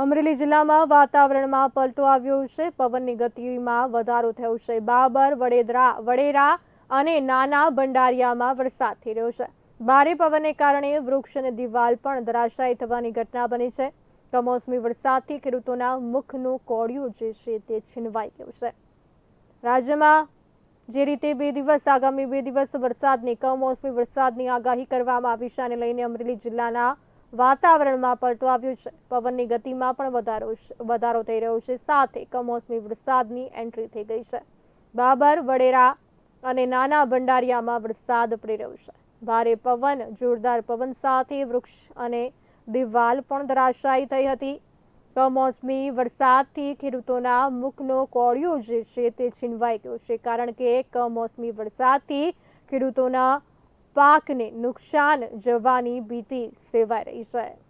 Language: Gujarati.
અમરેલી જિલ્લામાં વાતાવરણમાં પલટો આવ્યો છે. પવનની ગતિમાં વધારો થયો છે. બાબર, વડેદરા, વડેરા અને નાના ભંડારિયામાં વરસાદ થઈ રહ્યો છે. ભારે પવનને કારણે વૃક્ષ અને દિવાલ પણ ધરાશાયી થવાની ઘટના બની છે. કમોસમી વરસાદથી ખેડૂતોના મુખનું કોળિયું જે છે તે છીનવાઈ ગયું છે. રાજ્યમાં જે રીતે બે દિવસ, આગામી બે દિવસ વરસાદની, કમોસમી વરસાદની આગાહી કરવામાં આવી છે. આને લઈને અમરેલી જિલ્લાના વાતાવરણમાં પલટો આવ્યો છે. પવનની ગતિમાં પણ વધારો વધારો થઈ રહ્યો છે. સાથે કમોસમી વરસાદની એન્ટ્રી થઈ ગઈ છે. બાબર, વડેરા અને નાના ભંડારિયામાં વરસાદ પડી રહ્યો છે. ભારે પવન, જોરદાર પવન સાથે વૃક્ષ અને દિવાલ પણ ધરાશાયી થઈ હતી. કમોસમી વરસાદથી ખેડૂતોના મુખનો કોળિયો જે છે તે છીનવાઈ ગયો છે, કારણ કે કમોસમી વરસાદથી ખેડૂતોના પાકને નુકસાન જવાની ભીતિ સેવાઈ રહી છે.